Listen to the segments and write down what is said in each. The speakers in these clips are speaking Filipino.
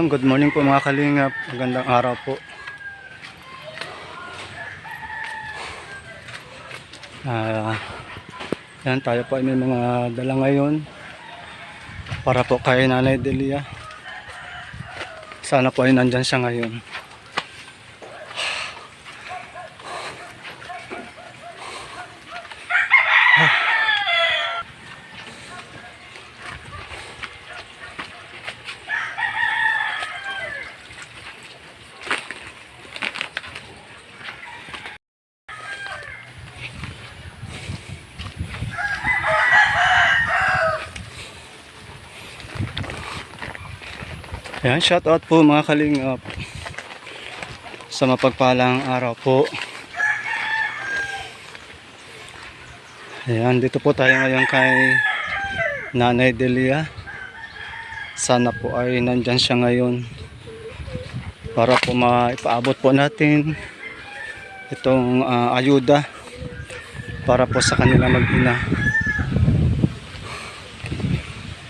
Yan, good morning po mga kalingap. Magandang araw po. Ah, yan, tayo po ay may mga dala ngayon para po kay Nanay Delia. Sana po ay nandyan siya ngayon. Yan, shout out po mga kalingap sa mapagpalang araw po. Ayan, dito po tayo ngayon kay Nanay Delia. Sana po ay nandyan siya ngayon para po maipaabot po natin itong ah, ayuda para po sa kanila mag-ina.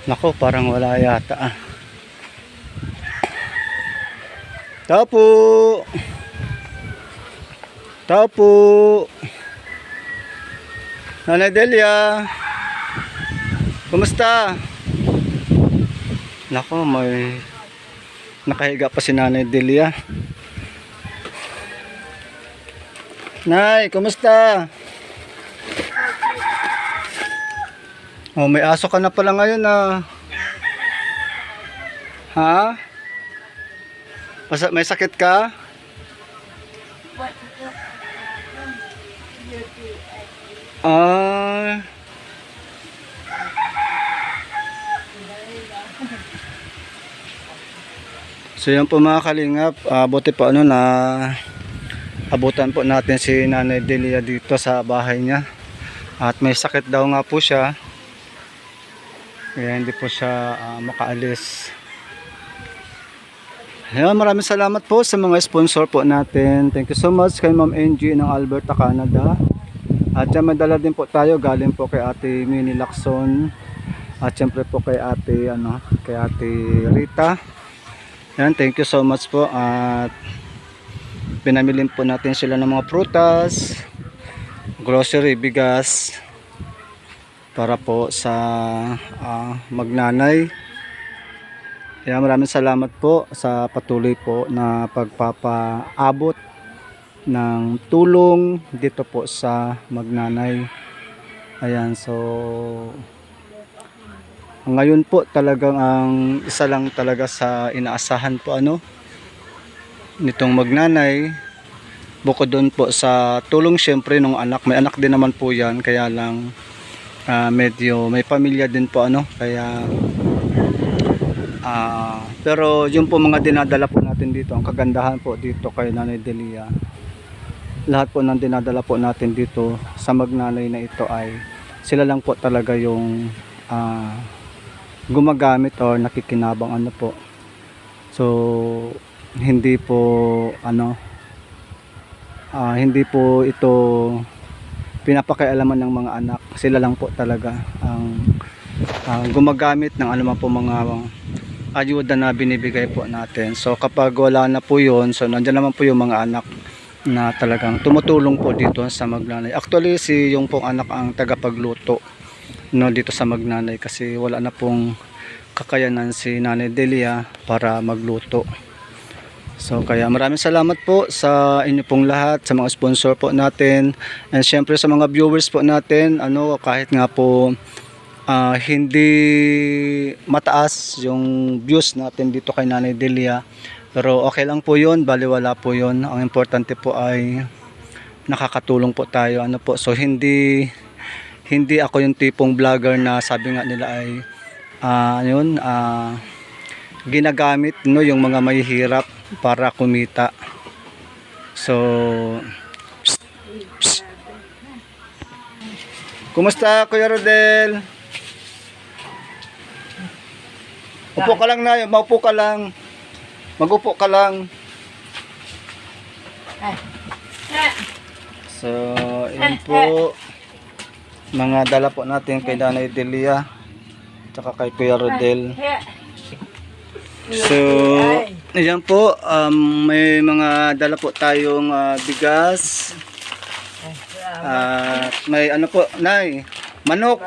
Nako, parang wala yata ah. Tao po. Nanay Delia. Kumusta? Nako, may nakahiga pa si Nanay Delia. Nay, kumusta? Oh, may aso ka na pala ngayon ah. Ha? May sakit ka? Ah. So yan po mga kalingap, ah, buti po ano na abutan po natin si Nanay Delia dito sa bahay niya. At may sakit daw nga po siya. Kaya hindi po siya ah, makaalis. Ayan, maraming salamat po sa mga sponsor po natin. Thank you so much kay Ma'am Angie ng Alberta, Canada. At yan, may dala din po tayo galing po kay Ate Minnie Lacson. At syempre po kay Ate, ano, kay Ate Rita. Yan, thank you so much po. At pinamilin po natin sila ng mga prutas, grocery, bigas para po sa ah, magnanay. Kaya maraming salamat po sa patuloy po na pagpapaabot ng tulong dito po sa magnanay. Ayan, so ngayon po talagang ang isa lang talaga sa inaasahan po ano nitong magnanay bukod doon po sa tulong syempre ng anak may anak din naman po yan kaya lang ah, medyo may pamilya din po ano kaya Ah, pero yung po mga dinadala po natin dito, ang kagandahan po dito kay Nanay Delia. Lahat po ng dinadala po natin dito sa magnanay na ito ay sila lang po talaga yung ah, gumagamit or nakikinabang ano po. So hindi po ano ah, hindi po ito pinapakialaman ng mga anak. Sila lang po talaga ang ah, gumagamit ng anuman po mga ayuda na binibigay po natin. So kapag wala na po yun, so nandiyan naman po yung mga anak na talagang tumutulong po dito sa magnanay. Actually, si yung pong anak ang tagapagluto no, dito sa magnanay kasi wala na pong kakayanan si Nanay Delia para magluto. So kaya maraming salamat po sa inyo pong lahat, sa mga sponsor po natin, and syempre sa mga viewers po natin, ano kahit nga po ah, hindi mataas yung views natin dito kay Nanay Delia. Pero okay lang po yun, baliwala po yun. Ang importante po ay nakakatulong po tayo. Ano po, so hindi hindi ako yung tipong vlogger na sabi nga nila ay ah yun, ah, ginagamit no yung mga mahihirap para kumita. So psst, psst. Kumusta Kuya Rodel? Upo ka lang na, maupo ka lang. Magupo ka lang. So, yun po. Mga dala po natin kay Nanay Delia. Tsaka kay Kuya Rodel. So, ayan po, um, may mga dala po tayong ah, bigas. At may ano po, nay, manok.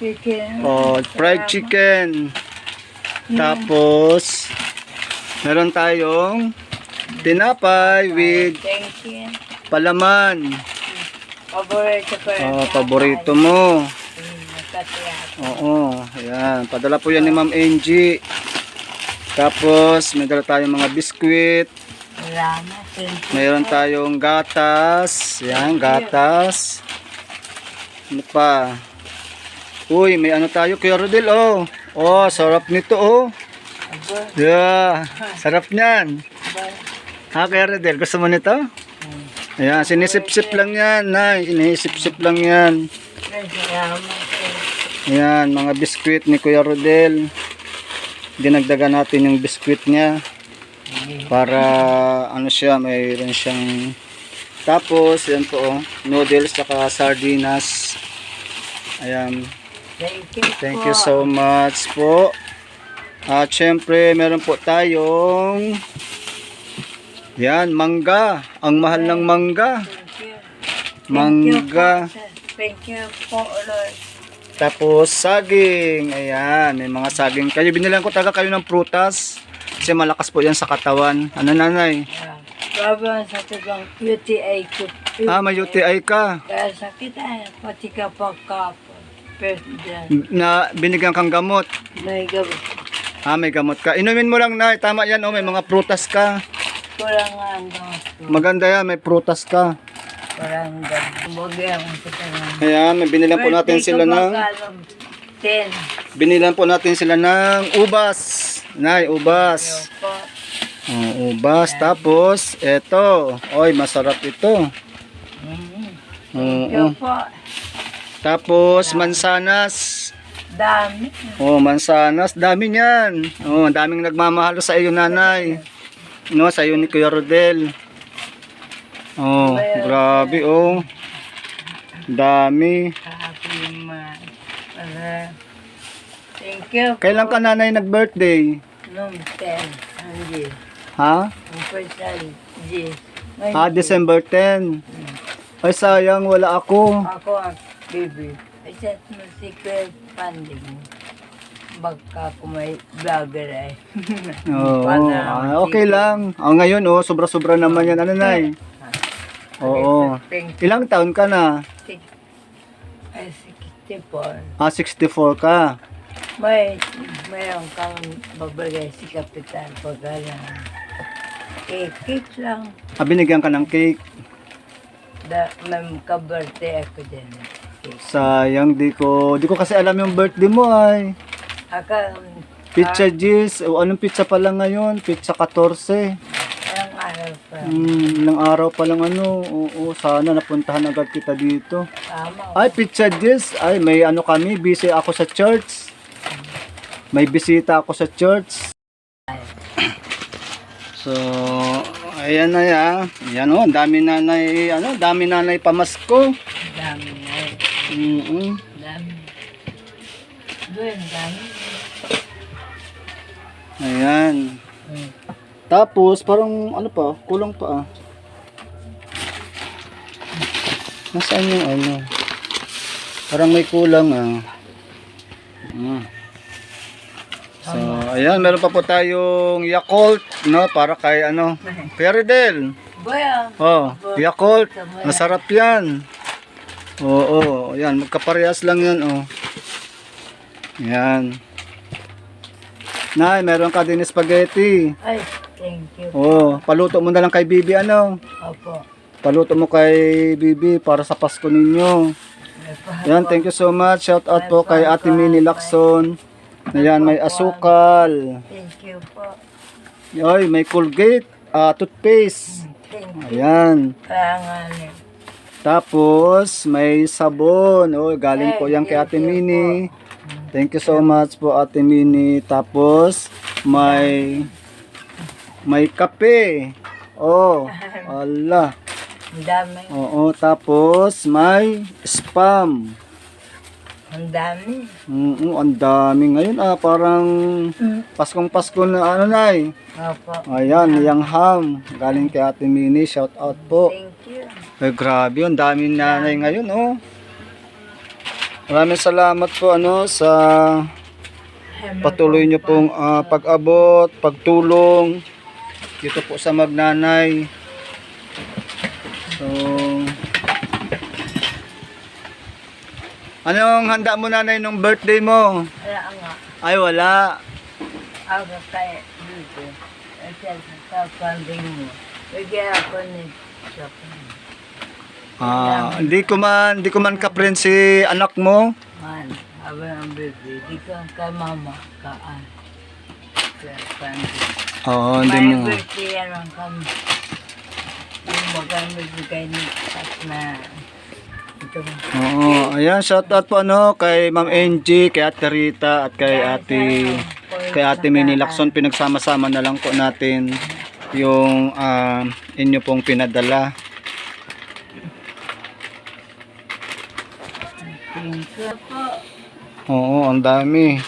Chicken. O, fried chicken. Tapos, meron tayong tinapay with Thank you. palaman. Paborito ko rin. Oh, paborito mo. Nakatiyak. Oo, ayan. Padala po yan ni Ma'am Angie. Tapos, may dala tayong mga biskwit. Salamat. Thank you. Mayroon tayong gatas. Yan, gatas. Ano pa? Uy, may ano tayo, Kuya Rodel, oh. Oh, sarap nito, oh. Yeah, sarap niyan. Ha, Kuya Rodel, gusto mo nito? Ayan, sinisip-sip lang yan, na. Sinisip-sip lang yan. Ayan, mga biskwit ni Kuya Rodel. Dinagdagan natin yung biskwit niya. Para, ano siya, mayroon siyang... Tapos, yan po, oh, noodles, saka sardinas. Ayan, Thank you Thank you so much po. At syempre, meron po tayong yan, mangga. Ang mahal ng mangga. Mangga. Thank you po, Lord. Tapos saging. Ayan, may mga saging. Kayo binilang ko talaga kayo ng prutas. Kasi malakas po yan sa katawan. Ano nanay? Baba sa tagang UTI ko. Ah, may UTI ka. Kaya sakit ay, pati ka pa kapon. President. Na binigyan kang gamot. May gabi. Ah, may gamot ka. Inumin mo lang na. Tama yan. Oh, may mga prutas ka. Kurang ang dos ko. Maganda yan. May prutas ka. Kurang gabi. Kumbaga ang kita nga. Ayan, may binilan po natin sila ng... Ten. Binilan po natin sila ng ubas. Nay, ubas. Oh, ubas. Tapos, eto. Oy, masarap ito. Mm. Oo. Yo po. Tapos, mansanas. Dami. Oh, mansanas. Dami niyan. Oh, daming nagmamahalo sa iyo, nanay. No, sa iyo ni Kuya Rodel. Oh, grabe, oh. Dami. Thank you. Kailan ka nanay nag-birthday? Ten. Hindi. Ha? Ah, December 10. Ay, sayang, wala ako. Ako ang baby. I set mo secret funding mo. Baka ako may vlogger ay. Oo, ah, okay lang. Ah, ngayon, oh, sobra-sobra naman yan. Ano, Nay? Oo. Thank Ilang taon ka na? you. Ay, 64. Ah, 64 ka. May, mayroon kang babagay si Kapitan pag alam. Eh, cake lang. Ah, binigyan ka ng cake. Da, may kabarte ako din. Sayang, di ko, di ko kasi alam yung birthday mo ay. Aka, Pizza G's. O, anong pizza pala ngayon? Pizza 14. ang araw pa. Hmm, ilang araw pa lang ano. Oo, sana napuntahan agad kita dito. Tama. Ay, Pizza G's. Ay, may ano kami. Busy ako sa church. May bisita ako sa church. So, ayan na ya. Ayan oh, ang dami nanay, ano, dami nanay pamasko. Dami na Mm Dami. Doon, dami. Ayan. Hmm. Tapos, parang, ano pa, kulang pa ah. Nasaan yung ano? Parang may kulang ah. Mm. So, ayan, meron pa po tayong Yakult, no, para kay ano, kay Redel. Boya. Oh, Yakult, masarap yan. Oo, oh, yan, magkaparehas lang yan, oh. Yan. Nay, meron ka din spaghetti. Ay, thank you. Oh, paluto mo na lang kay Bibi ano. Opo. Paluto mo kay Bibi para sa Pasko ninyo. Yan, thank you so much. Shout out po kay Ate Minnie Lacson. Ayan, may asukal. Thank you po. Yoy, may Colgate, ah, toothpaste. Thank you. Ayan. Pangalan. Tapos, may sabon. Oh, galing po yan kay Ate Minnie. Thank you so much po Ate Minnie. Tapos, may may kape. Oh, ala. Ang dami. Oo, tapos may spam. Ang dami. Mm, ang dami ngayon ah, parang Paskong Pasko na ano nay. Opo. Ayan, yung ham. Galing kay Ate Mini, shout out po. Thank you. Ay, grabe, ang daming nanay ngayon, oh. Maraming salamat po ano sa patuloy niyo pong ah, pag-abot, pagtulong dito po sa magnanay. So, Anong handa mo nanay nung birthday mo? Wala nga. Ay wala. Ako kaya dito. At sa panding mo. Bigyan ako ni Chopin. Ah, hindi ko man, hindi ko man ka-friend si anak mo. Man, habang ang baby, di ka kay mama kaan. Oo, hindi May mo. birthday yan ang kami. Yung magamit bigay ni Kat na ito. Oo, ayan, shout out po ano kay Ma'am Angie, kay Ate Rita at kay Ate kay Ate Mini Lacson pinagsama-sama na lang po natin yung ah, inyo pong pinadala. Po. Oo, ang dami.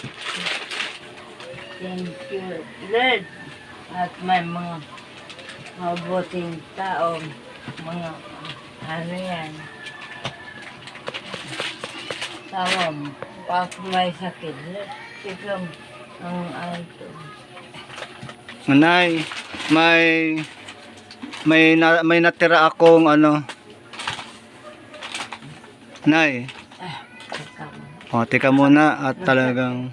Thank you, Lord. At may mga mabuting tao, mga ano yan. Tama mo, pag may sakit, Lord, ikaw ang alto. Nanay, may may na, may natira akong ano. Nay. O teka muna at talagang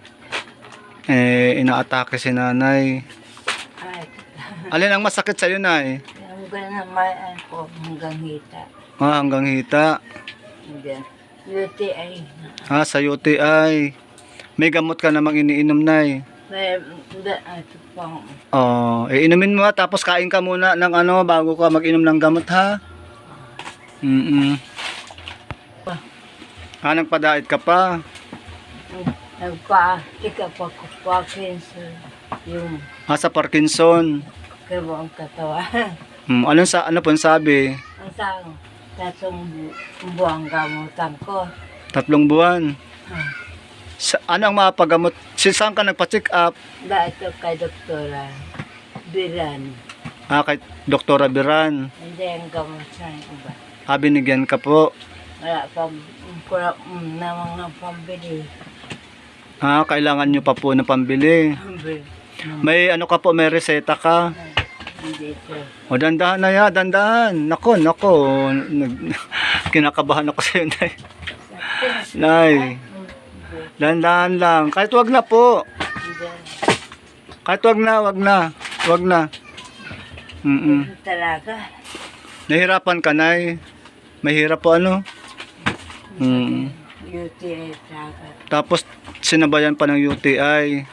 eh inaatake si nanay. Ay, Alin ang masakit sa iyo, nay? yung ganun may ako hanggang hita. Ah, hanggang hita. Hindi. UTI. Ah, sa UTI. May gamot ka namang iniinom, nay. May, hindi, ito pang, Oh, eh, inumin mo ha, tapos kain ka muna ng ano bago ka mag-inom ng gamot ha. Mm. Ah, nagpa-diet ka pa. nagpa-check up ako Parkinson. Yung Ah, sa Parkinson. kabang katawan. Hmm, ano sa ano pong sabi? Ang sang tatong bu- buwang gamutan ko. Tatlong buwan. Ah, Sa, ano ang mapagamot? Si saan ka nagpa-check up? Dahil ito kay Doktora Biran. Ah, kay Doktora Biran. Hindi ang gamot sa iba. Ah, binigyan ka po. Wala pang kura mm, na mga pambili. Ah, kailangan nyo pa po ng pambili. Pambili. May ano ka po, may reseta ka. Hindi ito. O, dandahan na ya, dandahan. Nako, nako. Kinakabahan ako sa'yo, Nay. Nay, dandahan lang. Kahit wag na po. Kahit wag na, wag na. Wag na. Mm Ito talaga. Nahirapan ka, Nay. Mahirap po ano. Mm. UTI talaga. Tapos, sinabayan pa ng UTI.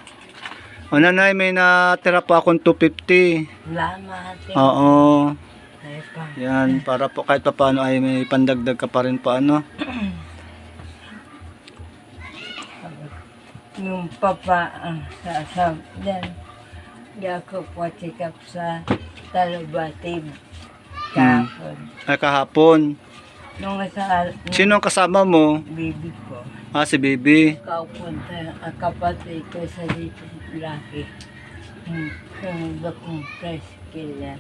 O, nanay, may natira pa akong 250. Salamat. Oo. Pa. Yan, para po kahit pa paano ay may pandagdag ka pa rin pa ano. Yung papa ang sasam. Yan. Check up sa Talubatib. Kahapon. Ay kahapon. Nung sa Sino ang kasama mo? bibi ko. Ah, si Baby. Kaupunta ang kapatid ko sa dito laki. Yung sumundo kong tricycle yan.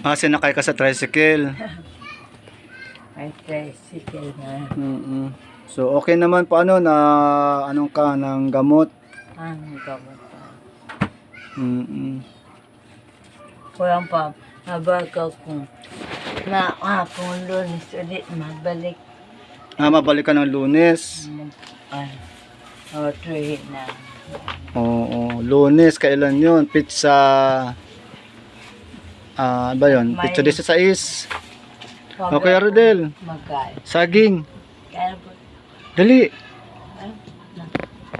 Ah, sinakay ka sa tricycle. May tricycle na. mm So, okay naman po ano na anong ka ng gamot. Ang gamot pa. mm Kulang pa. Mabagal kong na akong lunes ulit mabalik. Ah, mabalik ka ng lunes. Ay, o three na. Oo, lunes. Kailan yun? Pizza... Ah, ba yun? May- Pizza 16. Okay, Ardel. Magal. Saging. Kaya po, Dali. ay,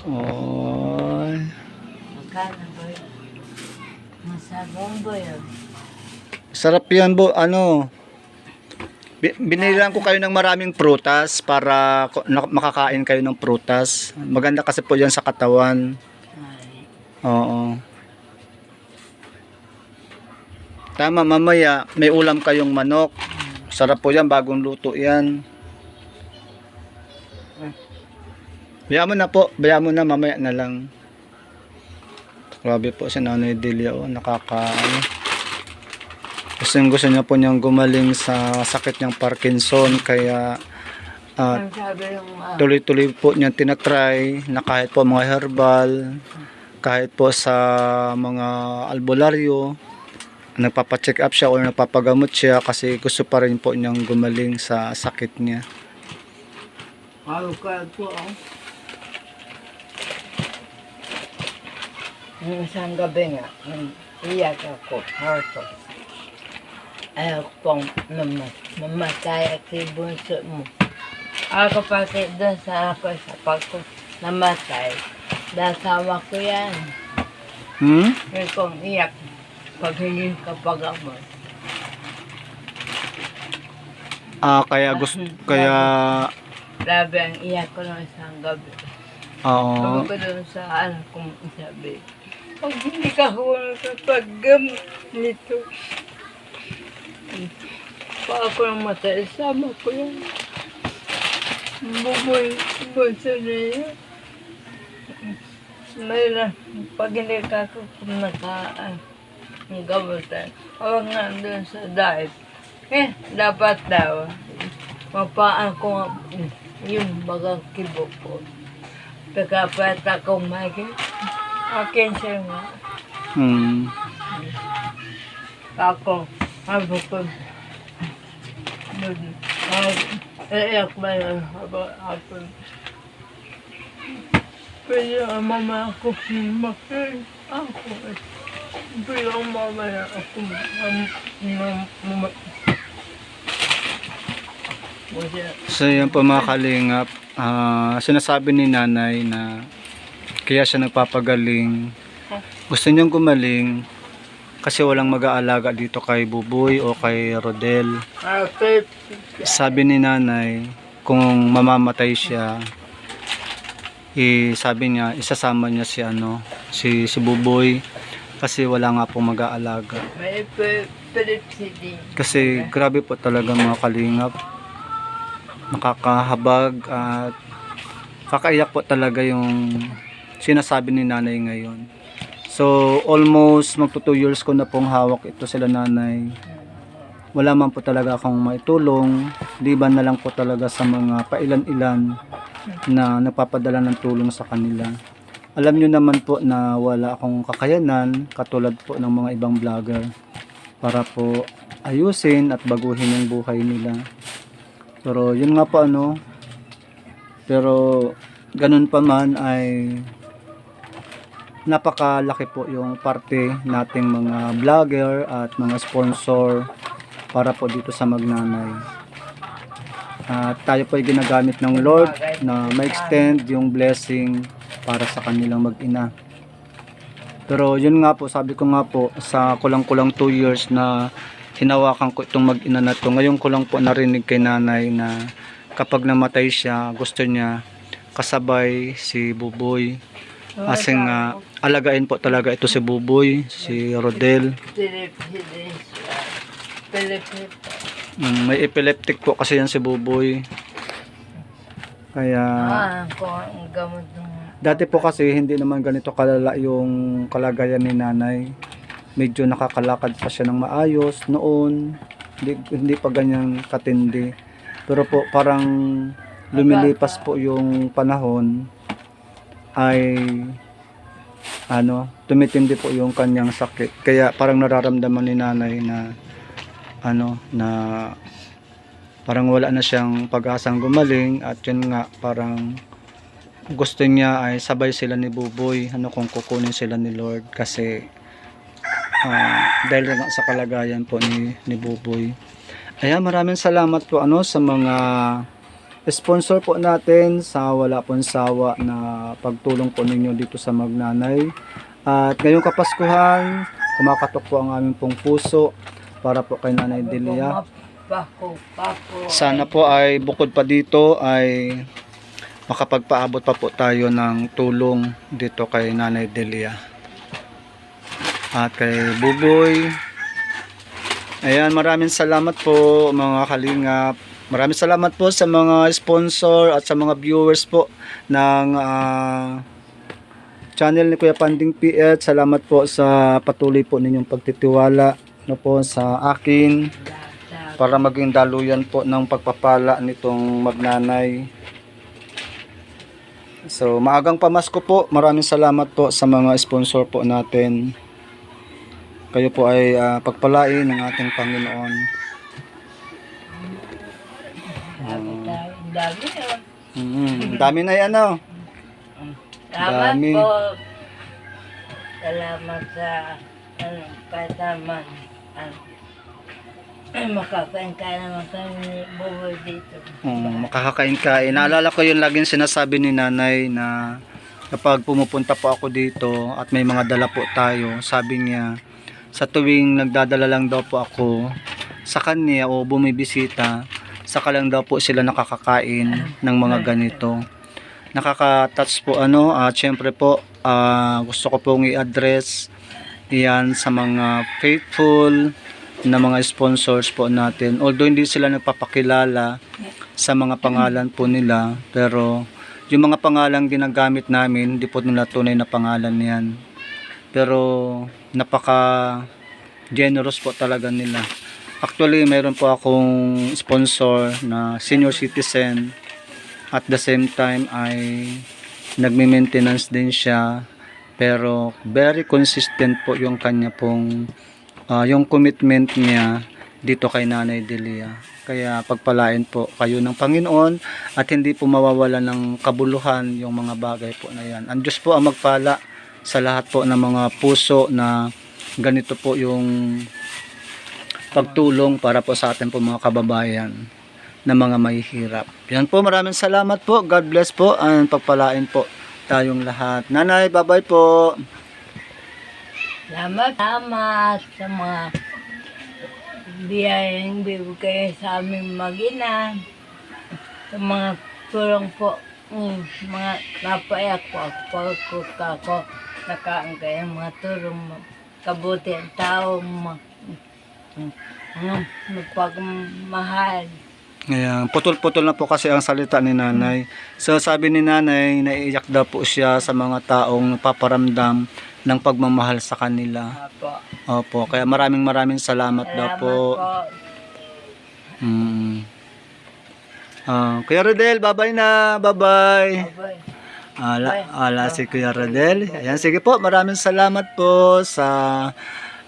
Oy. magkano ba yun? Masabong ba yun? Sarap yan, bo. Ano? Bi- Binilang ko kayo ng maraming prutas para makakain kayo ng prutas. Maganda kasi po yan sa katawan. Oo. Tama, mamaya may ulam kayong manok. Sarap po yan, bagong luto yan. Bayaan mo na po. Bayaan mo na. Mamaya na lang. Grabe po si Nanay Delia. Oh, nakaka... Gusto, gusto niya po niyang gumaling sa sakit niyang Parkinson. Kaya mga tuloy-tuloy po niya tinatry na kahit po mga herbal, kahit po sa mga albularyo, nagpapacheck up siya o nagpapagamot siya kasi gusto pa rin po niyang gumaling sa sakit niya. Alukal po ako. Yung isang gabi nga, iyak ako, harto. Ayaw pong naman, mamatay at si bunso mo. Ako pati doon sa ako sa pagko namatay. Dasama ko yan. Hmm? Yung kong iyak, pag hindi ka pagamot. Ah, kaya gusto kaya Grabe ang iyak ko ng isang gabi. oo. Sabi ko doon sa anak kong sabi, pag hindi ka hulong sa paggamit nito, pa ako ng matay, sama ko yan. Buboy, bunso na yan. Mayroon, pag hindi ka ako kung naka, ang gamutan, huwag nga doon sa diet. Eh, dapat daw, mapaan ko nga, yung bagang kibo ko. Pagkapat akong magi, akin siya nga. Hmm. Ako, ako ko. Iyak ba? Ako, ako. Pwede ang mama ako makin. Ako. Pwede ang mama na ako. Mama. So yan po mga kalingap, ah, sinasabi ni nanay na kaya siya nagpapagaling. Gusto niyang gumaling kasi walang mag-aalaga dito kay Buboy o kay Rodel. Sabi ni nanay, kung mamamatay siya, eh, sabi niya, isasama niya si ano, si, si Buboy kasi wala nga pong mag-aalaga. Kasi grabe po talaga mga kalingap. Nakakahabag at kakaiyak po talaga yung sinasabi ni nanay ngayon. So almost magto 2 years ko na pong hawak ito sila nanay. Wala man po talaga akong maitulong. Liban na lang po talaga sa mga pailan-ilan na nagpapadala ng tulong sa kanila. Alam nyo naman po na wala akong kakayanan katulad po ng mga ibang vlogger para po ayusin at baguhin yung buhay nila. Pero yun nga po ano, pero ganun pa man ay napakalaki po yung parte nating mga vlogger at mga sponsor para po dito sa Magnanay. At tayo po ay ginagamit ng Lord na ma-extend yung blessing para sa kanilang mag-ina. Pero yun nga po, sabi ko nga po, sa kulang-kulang 2 years na hinawakan ko itong mag-ina na to. Ngayon ko lang po narinig kay nanay na kapag namatay siya, gusto niya kasabay si Buboy. Kasi nga, alagain po talaga ito si Buboy, si Rodel. Mm, may epileptic po kasi yan si Buboy. Kaya, dati po kasi hindi naman ganito kalala yung kalagayan ni nanay. Medyo nakakalakad pa siya ng maayos noon. Hindi, hindi pa ganyan katindi. Pero po parang lumilipas po yung panahon ay ano, tumitindi po yung kanyang sakit. Kaya parang nararamdaman ni nanay na ano, na parang wala na siyang pag-asang gumaling at yun nga parang gusto niya ay sabay sila ni Buboy ano kung kukunin sila ni Lord kasi ah, dahil nga sa kalagayan po ni, ni Buboy Ayan, maraming salamat po ano sa mga sponsor po natin sa wala pong sawa na pagtulong po ninyo dito sa Magnanay. At ngayong Kapaskuhan, kumakatok po ang aming pong puso para po kay Nanay Delia. Sana po ay bukod pa dito ay makapagpaabot pa po tayo ng tulong dito kay Nanay Delia. At kay Buboy. Ayan, maraming salamat po mga kalingap. Maraming salamat po sa mga sponsor at sa mga viewers po ng ah, channel ni Kuya Panding Piet. Salamat po sa patuloy po ninyong pagtitiwala no po sa akin para maging daluyan po ng pagpapala nitong magnanay. So, maagang pamasko po. Maraming salamat po sa mga sponsor po natin. Kayo po ay ah, pagpalain ng ating Panginoon. Dami, yun. Mm, dami na yan, ano? Salamat Dami. po. Salamat sa ano, kahit naman ano, makakain ka naman kami buhay dito. Makakakain ka. Eh, naalala ko yung laging sinasabi ni nanay na kapag pumupunta po ako dito at may mga dala po tayo, sabi niya, sa tuwing nagdadala lang daw po ako sa kanya o bumibisita, saka lang daw po sila nakakakain ng mga ganito. Nakaka-touch po ano, at syempre po, ah, gusto ko pong i-address yan sa mga faithful na mga sponsors po natin. Although hindi sila nagpapakilala sa mga pangalan po nila, pero yung mga pangalan ginagamit namin, hindi po nila tunay na pangalan yan. Pero napaka generous po talaga nila. Actually, mayroon po akong sponsor na senior citizen at the same time ay nagme-maintenance din siya pero very consistent po yung kanya pong ah, yung commitment niya dito kay Nanay Delia. Kaya pagpalain po kayo ng Panginoon at hindi po mawawala ng kabuluhan yung mga bagay po na yan. Ang Diyos po ang magpala sa lahat po ng mga puso na ganito po yung pagtulong para po sa atin po mga kababayan na mga mahihirap. Yan po, maraming salamat po. God bless po and pagpalain po tayong lahat. Nanay, bye-bye po. Salamat, salamat sa mga biyayang bibigay sa aming mag-ina. Sa mga tulong po, mm, mga napayak po pagkuka ko, nakaangkay ang mga tulong, kabuti ang tao, mga, mm, mga magpagmahal. Ayan, putol-putol na po kasi ang salita ni nanay. So sabi ni nanay, naiiyak daw po siya sa mga taong paparamdam ng pagmamahal sa kanila. Apo. Opo, kaya maraming maraming salamat, daw Salamat po. po. Mm. Ah, Kuya Rodel, bye-bye na. Bye-bye. Ala, ala si Kuya Rodel. Ayan, sige po, maraming salamat po sa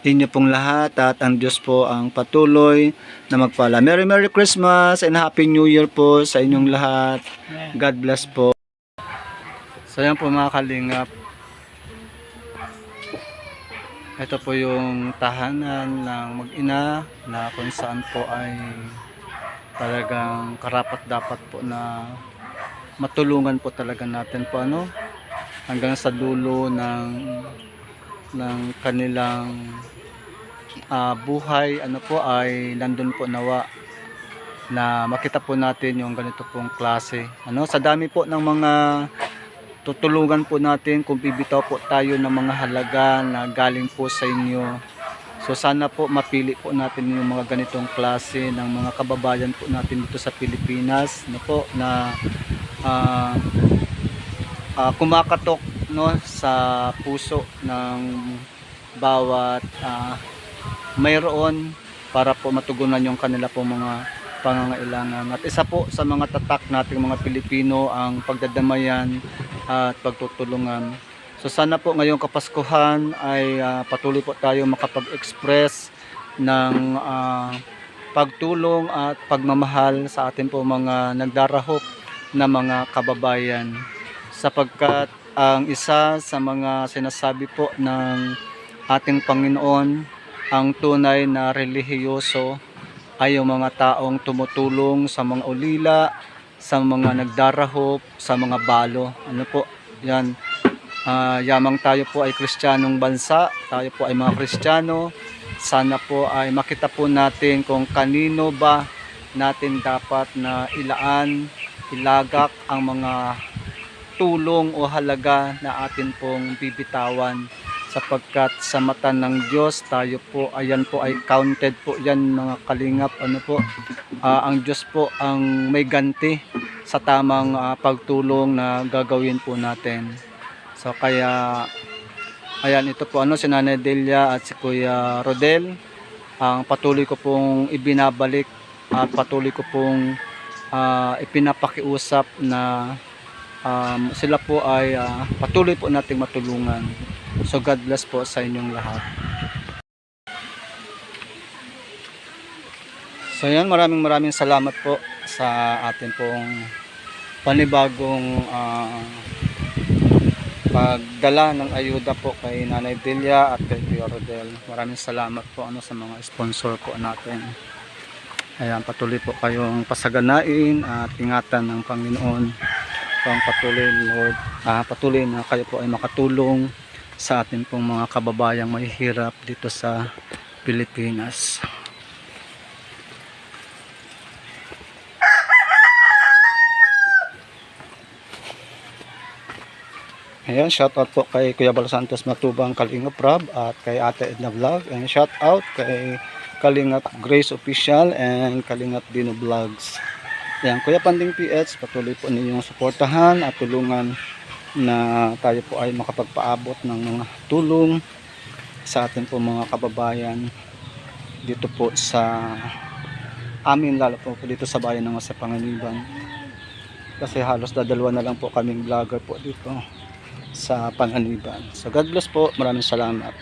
inyo pong lahat at ang Diyos po ang patuloy na magpala. Merry Merry Christmas and Happy New Year po sa inyong lahat. God bless po. So yan po mga kalingap. Ito po yung tahanan ng mag-ina na kung saan po ay talagang karapat dapat po na matulungan po talaga natin po ano hanggang sa dulo ng ng kanilang ah, buhay ano po ay nandun po nawa na makita po natin yung ganito pong klase. Ano sa dami po ng mga tutulungan po natin kung bibitaw po tayo ng mga halaga na galing po sa inyo. So sana po mapili po natin yung mga ganitong klase ng mga kababayan po natin dito sa Pilipinas no po na ah, ah, kumakatok no sa puso ng bawat ah, mayroon para po matugunan yung kanila po mga pangangailangan. At isa po sa mga tatak nating mga Pilipino ang pagdadamayan at pagtutulungan. So sana po ngayong Kapaskuhan ay ah, patuloy po tayo makapag-express ng ah, pagtulong at pagmamahal sa atin po mga nagdarahop na mga kababayan sapagkat ang isa sa mga sinasabi po ng ating Panginoon ang tunay na relihiyoso ay yung mga taong tumutulong sa mga ulila, sa mga nagdarahop, sa mga balo. Ano po? Yan. Ah, yamang tayo po ay kristyanong bansa, tayo po ay mga kristyano. Sana po ay makita po natin kung kanino ba natin dapat na ilaan, ilagak ang mga tulong o halaga na atin pong bibitawan sapagkat sa mata ng Diyos tayo po ayan po ay counted po yan mga kalingap. Ano po? Ah, ang Diyos po ang may ganti sa tamang ah, pagtulong na gagawin po natin. So kaya ayan ito po ano si Nanay Delia at si Kuya Rodel. Ang patuloy ko pong ibinabalik at patuloy ko pong ah, ipinapakiusap na um, sila po ay ah, patuloy po nating matulungan. So God bless po sa inyong lahat. So yan, maraming maraming salamat po sa atin pong panibagong ah, pagdala ng ayuda po kay Nanay Delia at kay Kuya Rodel. Maraming salamat po ano sa mga sponsor po natin. Ayan, patuloy po kayong pasaganain at ingatan ng Panginoon. Pang patuloy, Lord, ah, patuloy na kayo po ay makatulong sa atin pong mga kababayang mahihirap dito sa Pilipinas. Ayan, shout out po kay Kuya Bal Santos Matubang Kalingap Rab at kay Ate Edna Vlog. And shout out kay Kalingap Grace Official and Kalingap Dino Vlogs. Ayan, Kuya Panding PH, patuloy po ninyong suportahan at tulungan na tayo po ay makapagpaabot ng mga tulong sa atin po mga kababayan dito po sa amin lalo po, po dito sa bayan ng Masapanganiban kasi halos dadalawa na lang po kaming vlogger po dito sa Panganiban. So God bless po. Maraming salamat.